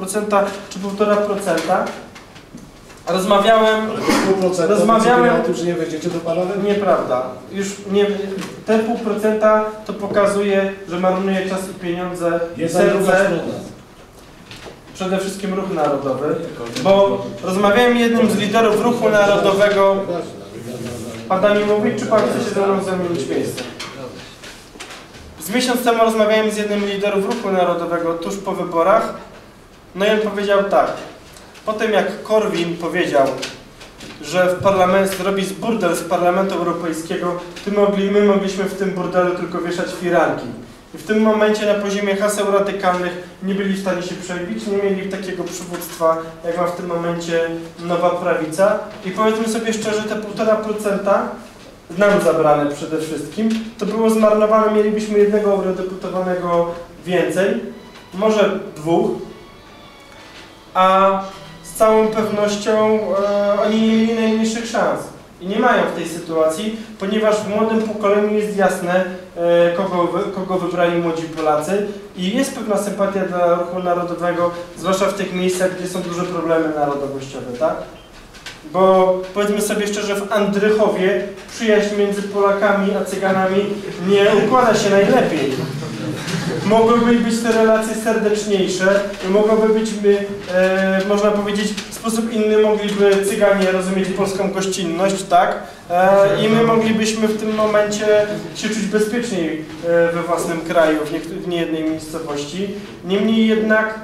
procenta czy 1,5%. Rozmawiałem, Rozmawiałem- o tym, że nie wejdziecie do parlamentu. nieprawda, już nie, te pół procenta to pokazuje, że marnuje czas i pieniądze i Jest druga serce, przede wszystkim ruch narodowy, bo rozmawiałem jednym z liderów ruchu narodowego, pan da mi mówić, czy pan chce się ze mną zamienić miejsce? Z miesiąc temu rozmawiałem z jednym z liderów ruchu narodowego tuż po wyborach, no i on powiedział tak, po tym jak Korwin powiedział, że w parlament zrobi burdel z Parlamentu Europejskiego, to mogli, my mogliśmy w tym burdelu tylko wieszać firanki. I w tym momencie na poziomie haseł radykalnych nie byli w stanie się przebić, nie mieli takiego przywództwa, jak ma w tym momencie nowa prawica. I powiedzmy sobie szczerze, te 1,5% nam zabrane przede wszystkim, to było zmarnowane, mielibyśmy jednego eurodeputowanego więcej, może dwóch, a z całą pewnością e, oni nie mieli najmniejszych szans. I nie mają w tej sytuacji, ponieważ w młodym pokoleniu jest jasne, e, kogo, kogo wybrali młodzi Polacy i jest pewna sympatia dla ruchu narodowego, zwłaszcza w tych miejscach, gdzie są duże problemy narodowościowe, tak? Bo powiedzmy sobie szczerze, w Andrychowie przyjaźń między Polakami a Cyganami nie układa się najlepiej. Mogłyby być te relacje serdeczniejsze, mogłoby być, e, można powiedzieć, w sposób inny mogliby Cyganie rozumieć polską gościnność, tak? E, I my moglibyśmy w tym momencie się czuć bezpieczniej e, we własnym kraju, w, w niejednej miejscowości. Niemniej jednak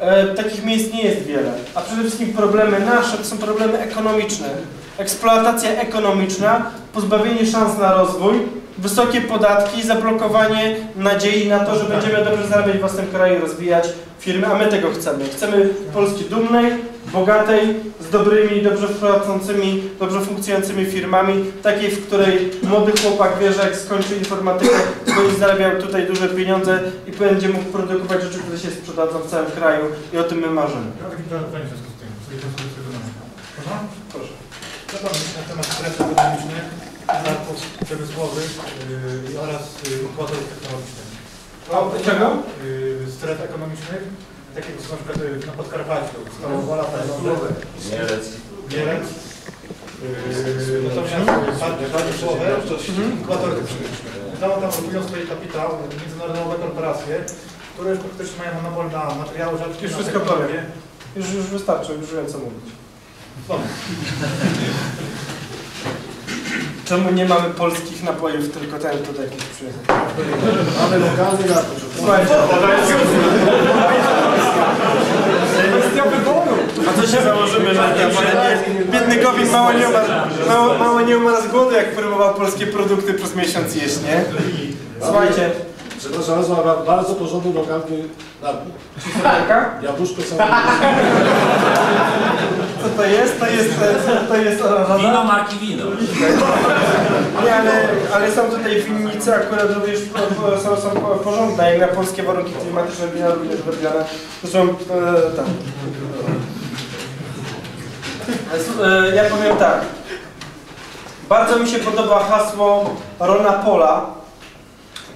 e, takich miejsc nie jest wiele. A przede wszystkim problemy nasze to są problemy ekonomiczne. Eksploatacja ekonomiczna, pozbawienie szans na rozwój, wysokie podatki, zablokowanie nadziei na to, że będziemy dobrze zarabiać w własnym kraju, rozwijać firmy, a my tego chcemy. Chcemy Polski dumnej, bogatej, z dobrymi, dobrze płacącymi, dobrze funkcjonującymi firmami, takiej, w której młody chłopak wie, że jak skończy informatykę, to będzie zarabiał tutaj duże pieniądze i będzie mógł produkować rzeczy, które się sprzedadzą w całym kraju i o tym my marzymy. Ja mam takie pytanie w związku z tym, z tej konsultacji ekonomicznej. Można? Proszę. Co pan na temat stref ekonomicznych, zarobków przemysłowych yy, oraz yy, układów technologicznych? O, czego? Yy, stref ekonomicznych, takie jak są na przykład yy, na Podkarpaciu, Starowola, Tarnowe, Mielec. Mielec. Yy, natomiast yy, partie przemysłowe, układy technologiczne. Tam, tam robią swoje kapitał, międzynarodowe korporacje, które już praktycznie mają monopol na materiały rzadkie. Już wszystko technologię. Już, już wystarczy, już wiem co mówić. Dobra. Czemu nie mamy polskich napojów, tylko ten tutaj jakiś przyjechał? Mamy lokalny napój. Słuchajcie, a co się założymy, że biedny Gowin mało nie umarł, mało, mało nie umarł z głodu, jak próbował polskie produkty przez miesiąc jeść, nie? Słuchajcie, Przepraszam, bardzo, ma bardzo porządny lokalny napój. Jaka? Jabłuszko samo. co to jest? To jest, to jest oranżada? Wino marki wino. Nie, ale, ale są tutaj winnice akurat również po, są, są po- porządne, jak na polskie warunki klimatyczne wina również robione. To są, e, tak. E, Ja powiem tak. Bardzo mi się podoba hasło Rona Pola.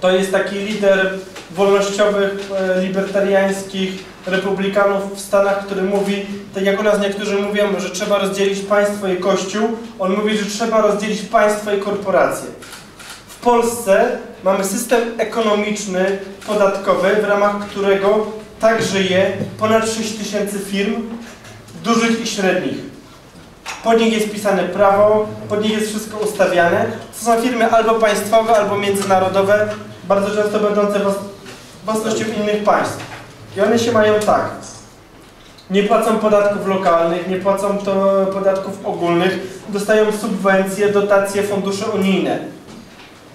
To jest taki lider wolnościowych, e, libertariańskich republikanów w Stanach, który mówi, tak jak u nas niektórzy mówią, że trzeba rozdzielić państwo i kościół, on mówi, że trzeba rozdzielić państwo i korporacje. W Polsce mamy system ekonomiczny, podatkowy, w ramach którego tak żyje ponad 6 tysięcy firm, dużych i średnich. Pod nich jest pisane prawo, pod nich jest wszystko ustawiane. To są firmy albo państwowe, albo międzynarodowe, bardzo często będące włas- własnością innych państw. I one się mają tak. Nie płacą podatków lokalnych, nie płacą to podatków ogólnych, dostają subwencje, dotacje, fundusze unijne.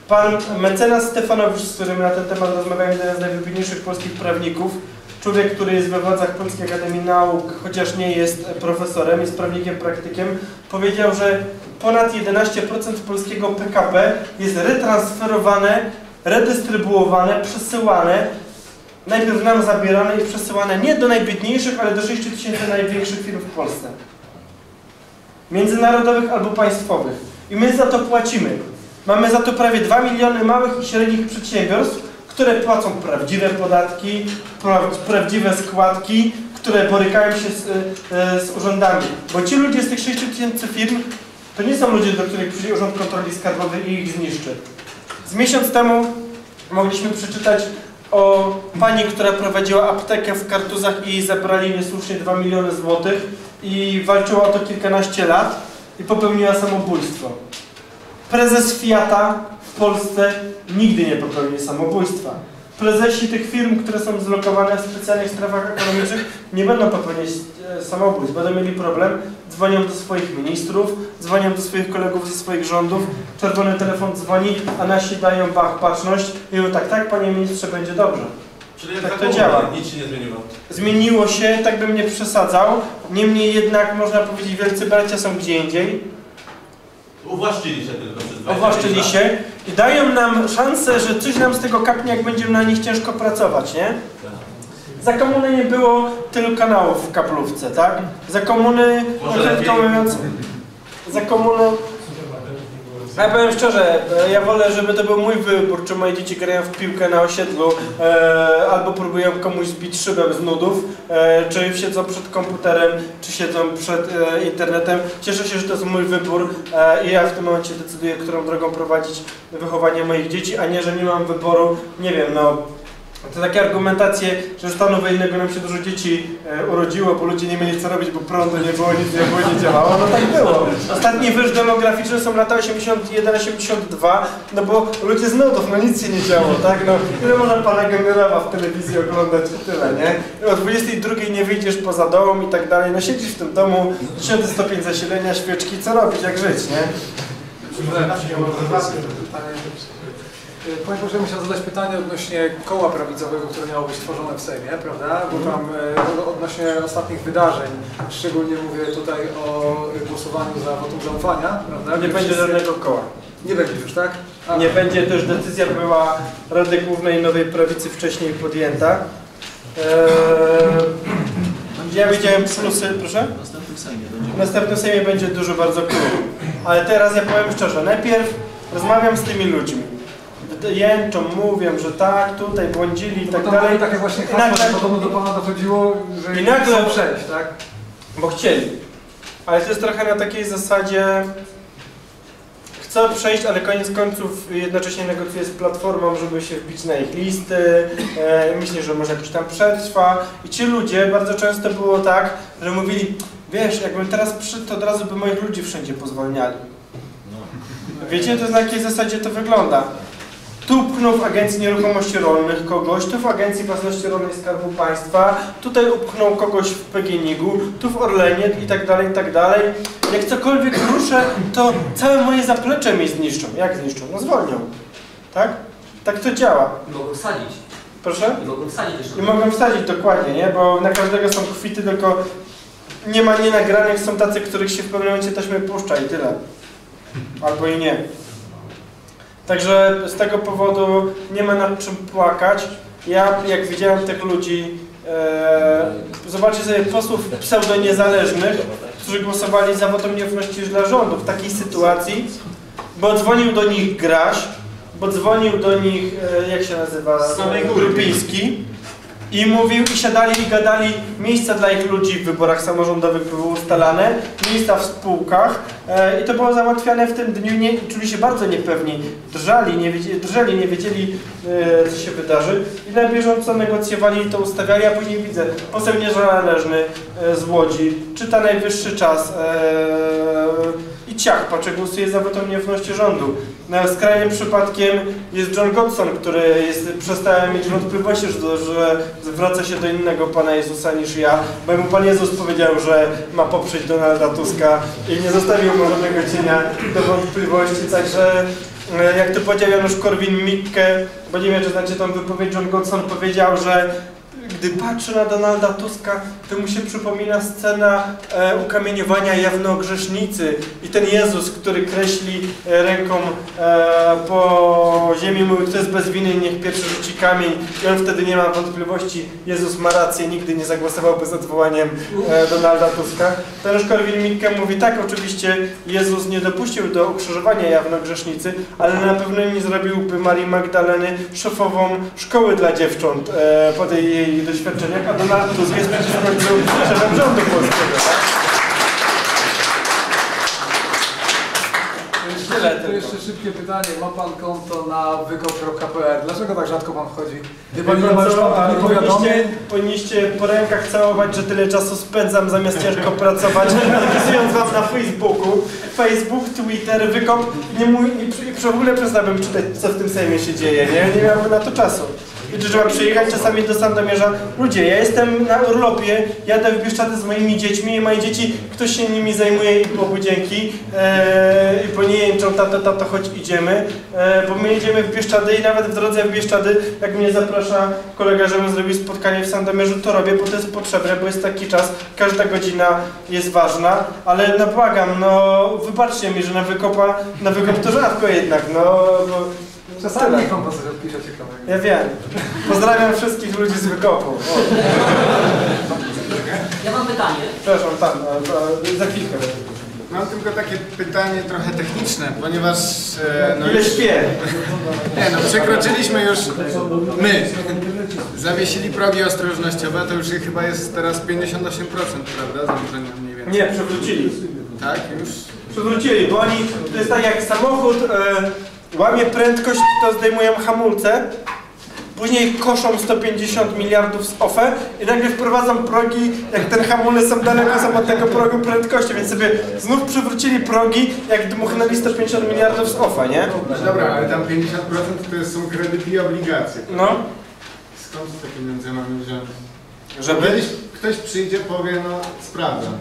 Pan mecenas Stefanowicz, z którym na ten temat rozmawiałem, jeden z najwybitniejszych polskich prawników, człowiek, który jest we władzach Polskiej Akademii Nauk, chociaż nie jest profesorem, jest prawnikiem, praktykiem, powiedział, że ponad 11% polskiego PKB jest retransferowane, redystrybuowane, przesyłane, najpierw nam zabierane i przesyłane nie do najbiedniejszych, ale do 6 tysięcy największych firm w Polsce. Międzynarodowych albo państwowych. I my za to płacimy. Mamy za to prawie 2 miliony małych i średnich przedsiębiorstw, które płacą prawdziwe podatki, pra, prawdziwe składki, które borykają się z, e, z urzędami. Bo ci ludzie z tych 6 tysięcy firm to nie są ludzie, do których przyjdzie Urząd Kontroli Skarbowej i ich zniszczy. Z miesiąc temu mogliśmy przeczytać o pani, która prowadziła aptekę w Kartuzach i zabrali niesłusznie 2 miliony złotych i walczyła o to kilkanaście lat i popełniła samobójstwo. Prezes Fiata w Polsce nigdy nie popełni samobójstwa. Prezesi tych firm, które są zlokowane w specjalnych strefach ekonomicznych nie będą popełniać e, samobójstw, będą mieli problem, dzwonią do swoich ministrów, dzwonią do swoich kolegów ze swoich rządów, czerwony telefon dzwoni, a nasi dają bach baczność i mówią tak, tak panie ministrze, będzie dobrze. Czyli Tak to działa. Nic się nie zmieniło. Zmieniło się, tak bym nie przesadzał, niemniej jednak można powiedzieć, wielcy bracia są gdzie indziej, Uwłaszczyli się tylko przez 20 owłaszczyli lat. się i dają nam szansę, że coś nam z tego kapnie, jak będziemy na nich ciężko pracować, nie? Za komuny nie było tylu kanałów w kaplówce, tak? Za komuny, Może krótko mówiąc, za komuny... Ja powiem szczerze, e, ja wolę, żeby to był mój wybór, czy moje dzieci grają w piłkę na osiedlu, e, albo próbują komuś zbić szybę z nudów, e, czy siedzą przed komputerem, czy siedzą przed e, internetem. Cieszę się, że to jest mój wybór e, i ja w tym momencie decyduję, którą drogą prowadzić wychowanie moich dzieci, a nie, że nie mam wyboru, nie wiem, no... To takie argumentacje, że stanu wojennego nam się dużo dzieci e, urodziło, bo ludzie nie mieli co robić, bo prądu nie było, nic nie było, nie działało. No tak było. Ostatni wyż demograficzny są lata 81-82, no bo ludzie z nudów, no nic się nie działo, tak? No ile można pana generała w telewizji oglądać i tyle, nie? I o 22 nie wyjdziesz poza dom i tak dalej, no siedzisz w tym domu, 10 stopień zasilenia, świeczki, co robić, jak żyć, nie? Panie Boże, musiał zadać pytanie odnośnie koła prawicowego, które miało być tworzone w Sejmie, prawda? Bo tam e, odnośnie ostatnich wydarzeń, szczególnie mówię tutaj o głosowaniu za wotum zaufania, prawda? Nie Gdzie będzie wszyscy- żadnego koła. Nie będzie już, tak? A, Nie będzie też decyzja była Rady Głównej Nowej Prawicy wcześniej podjęta. Eee, ja widziałem plusy, proszę? W następnym Sejmie będzie. W następnym Sejmie będzie dużo bardzo klubów. Ale teraz ja powiem szczerze, najpierw rozmawiam z tymi ludźmi. Jęczą, mówią, że tak, tutaj błądzili i Bo tak dalej, takie właśnie I hasła, nagle- że podobno do Pana dochodziło, że I nagle- chcą przejść, tak? bo chcieli. Ale to jest trochę na takiej zasadzie, chcę przejść, ale koniec końców jednocześnie negocjuję z Platformą, żeby się wbić na ich listy, e, myślę, że może jakoś tam przetrwa. I ci ludzie, bardzo często było tak, że mówili, wiesz, jakbym teraz przyszedł, to od razu by moich ludzi wszędzie pozwalniali. Wiecie, to na jakiej zasadzie to wygląda? Tu upchnął w Agencji Nieruchomości Rolnych kogoś, tu w Agencji Własności Rolnej Skarbu Państwa, tutaj upchnął kogoś w PGNiG-u, tu w Orlenie i tak dalej, i tak dalej. Jak cokolwiek ruszę, to całe moje zaplecze mi zniszczą. Jak zniszczą? No zwolnią. Tak? Tak to działa. Mogą wsadzić. Proszę? I mogą wsadzić jeszcze. I mogą wsadzić dokładnie, nie? Bo na każdego są kwity, tylko nie ma nienagranych, są tacy, których się w pewnym momencie taśmy puszcza i tyle. Albo i nie. Także z tego powodu nie ma nad czym płakać. Ja, jak widziałem tych ludzi, e, zobaczcie sobie posłów pseudo-niezależnych, którzy głosowali za wotum nieufności dla rządu w takiej sytuacji, bo dzwonił do nich Graś, bo dzwonił do nich, e, jak się nazywa. Grupiński i mówił, i siadali i gadali, miejsca dla ich ludzi w wyborach samorządowych były ustalane, miejsca w spółkach i to było załatwiane w tym dniu, nie, czuli się bardzo niepewni, drżali, nie wiedzieli, drżeli, nie wiedzieli e, co się wydarzy na bieżąco negocjowali i to ustawiali, a później widzę, poseł niezależny e, z Łodzi, czyta najwyższy czas e, i ciach, patrzę, głosuje za wotum nieufności rządu. No, skrajnym przypadkiem jest John Godson, który jest, przestałem mieć wątpliwości, że, że zwraca się do innego Pana Jezusa niż ja, bo mu Pan Jezus powiedział, że ma poprzeć Donalda Tuska i nie zostawił mu żadnego cienia do wątpliwości, także e, jak to powiedział Janusz Korwin-Mikke, bo nie wiem, czy znacie tą wypowiedź, John Godson powiedział, że gdy patrzy na Donalda Tuska, to mu się przypomina scena e, ukamieniowania jawnogrzesznicy i ten Jezus, który kreśli e, ręką e, po ziemi, mówi, kto jest bez winy, niech pierwszy rzuci kamień i on wtedy nie ma wątpliwości, Jezus ma rację, nigdy nie zagłosowałby z odwołaniem e, Donalda Tuska. Ten Korwin-Mikke mówi, tak, oczywiście Jezus nie dopuścił do ukrzyżowania jawnogrzesznicy, ale na pewno nie zrobiłby Marii Magdaleny szefową szkoły dla dziewcząt e, po tej jej doświadczeniach, a Donald Tusk jest przecież szefem rządu polskiego, tak? Tylko. jeszcze szybkie pytanie. Ma pan konto na wykop.pl. Dlaczego tak rzadko pan wchodzi? Wie pan, ile ma już pan powinniście, powinniście po rękach całować, że tyle czasu spędzam zamiast ciężko pracować, napisując wam na Facebooku. Facebook, Twitter, wykop. Nie, mój, nie, przy- w ogóle przestałbym czytać, co w tym Sejmie się dzieje, nie? Nie miałbym na to czasu. I że trzeba przyjechać czasami do Sandomierza. Ludzie, ja jestem na urlopie, jadę w Bieszczady z moimi dziećmi i moje dzieci, ktoś się nimi zajmuje i Bogu dzięki. E, I po nie jęczą, tato, tato, chodź idziemy. E, bo my jedziemy w Bieszczady i nawet w drodze w Bieszczady, jak mnie zaprasza kolega, żebym zrobił spotkanie w Sandomierzu, to robię, bo to jest potrzebne, bo jest taki czas, każda godzina jest ważna, ale no błagam, no wybaczcie mi, że na wykopa, na wykop to rzadko jednak, no bo Czasami pan coś odpisze ciekawego. Ja wiem. Pozdrawiam wszystkich ludzi z wykopu. O, Ja mam pytanie. przepraszam, tam, za chwilkę. Mam tylko takie pytanie trochę techniczne, ponieważ e, no Ile już, śpię? nie, no, przekroczyliśmy już my. Zawiesili progi ostrożnościowe, to już chyba jest teraz 58%, prawda? Zaburzenia mniej więcej. Nie, przewrócili. Tak, już. Przewrócili, bo oni, to jest tak jak samochód e, łamie prędkość, to zdejmują hamulce, później koszą 150 miliardów z OFE i nagle wprowadzą progi, jak ten hamulec są daleko są od tego progu prędkości, więc sobie znów przywrócili progi, jak dmuchnęli 150 miliardów z OFE, nie? Dobra, ale tam 50% to są kredyty i obligacje. No, Skąd te pieniądze mamy wziąć? żeby... Kiedyś ktoś przyjdzie, powie, no sprawdzam.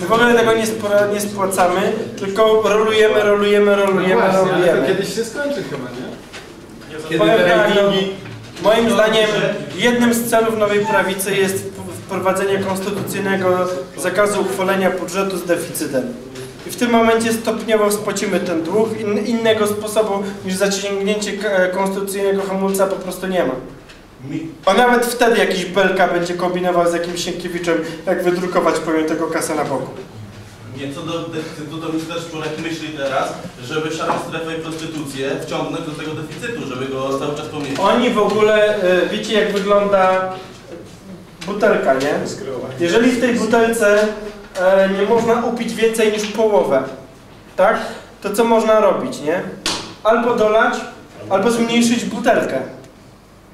My w ogóle tego nie, spora- nie spłacamy, tylko rolujemy, rolujemy, No rolujemy, właśnie, ale to rolujemy. kiedyś się skończy chyba, nie? Powiem tak, no, moim zdaniem jednym z celów nowej prawicy jest wprowadzenie konstytucyjnego zakazu uchwalenia budżetu z deficytem. I w tym momencie stopniowo spłacimy ten dług. In, innego sposobu niż zaciągnięcie konstytucyjnego hamulca po prostu nie ma. A nawet wtedy jakiś Belka będzie kombinował z jakimś Sienkiewiczem, jak wydrukować powiem tego kasę na boku. nie, co do deficytu, to myślę, że człowiek myśli teraz, żeby szarą strefę i prostytucję wciągnąć do tego deficytu, żeby go cały czas pomniejszyć. Oni w ogóle, y, wiecie jak wygląda butelka, nie? Jeżeli w tej butelce e, nie można upić więcej niż połowę, tak? To co można robić, nie? Albo dolać, albo zmniejszyć butelkę.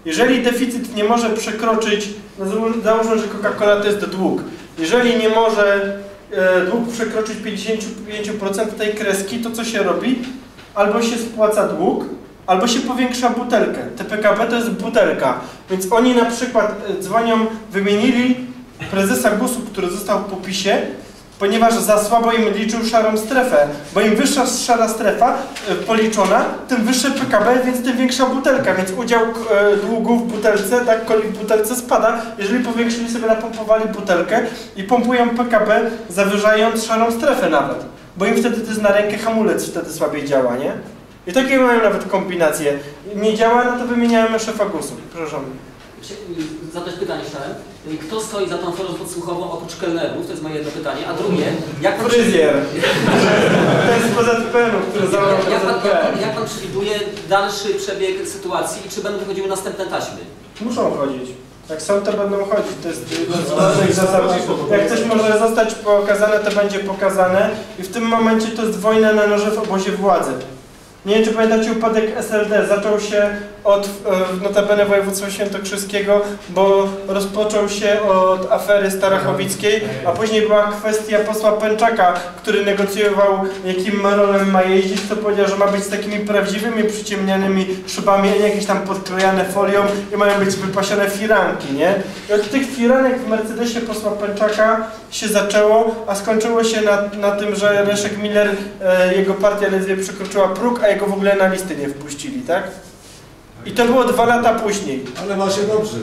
Jeżeli deficyt nie może przekroczyć, no załó- załóżmy, że Coca-Cola to jest dług. Jeżeli nie może e, dług przekroczyć 55% tej kreski, to co się robi? Albo się spłaca dług, albo się powiększa butelkę. TPKB to jest butelka. Więc oni na przykład e, dzwonią, wymienili prezesa GUS-u, który został po PiSie, ponieważ za słabo im liczył szarą strefę, bo im wyższa szara strefa e, policzona, tym wyższe PKB, więc tym większa butelka, więc udział e, długu w butelce, tak, coli w butelce spada, jeżeli powiększyli sobie, napompowali butelkę i pompują PKB, zawyżając szarą strefę nawet, bo im wtedy to jest na rękę hamulec, wtedy słabiej działa, nie? I takie mają nawet kombinacje. Nie działa, no to wymieniamy szefa GUS-u. Chcia- Zadać pytanie chciałem. Kto stoi za tą formą podsłuchową oprócz kelnerów? To jest moje jedno pytanie. A drugie, jak pan, Fryzjer. To jest z PZPN-u, który zabrał jak, jak, pan, jak, pan, jak pan przewiduje dalszy przebieg sytuacji i czy będą wychodziły następne taśmy? Muszą chodzić. Jak są, to będą chodzić. To jest jedna z ważnych zasad. Jak coś może zostać pokazane, to będzie pokazane. I w tym momencie to jest wojna na noże w obozie władzy. Nie wiem, czy pamiętacie upadek SLD. Zaczął się od notabene województwa świętokrzyskiego, bo rozpoczął się od afery starachowickiej, a później była kwestia posła Pęczaka, który negocjował, jakim marolem ma jeździć, to powiedział, że ma być z takimi prawdziwymi przyciemnianymi szybami, a nie jakieś tam podklejane folią i mają być wypasione firanki, nie? I od tych firanek w Mercedesie posła Pęczaka się zaczęło, a skończyło się na, na tym, że Leszek Miller, e, jego partia ledwie przekroczyła próg, a jego w ogóle na listy nie wpuścili, tak? I to było dwa lata później. Ale ma się dobrze.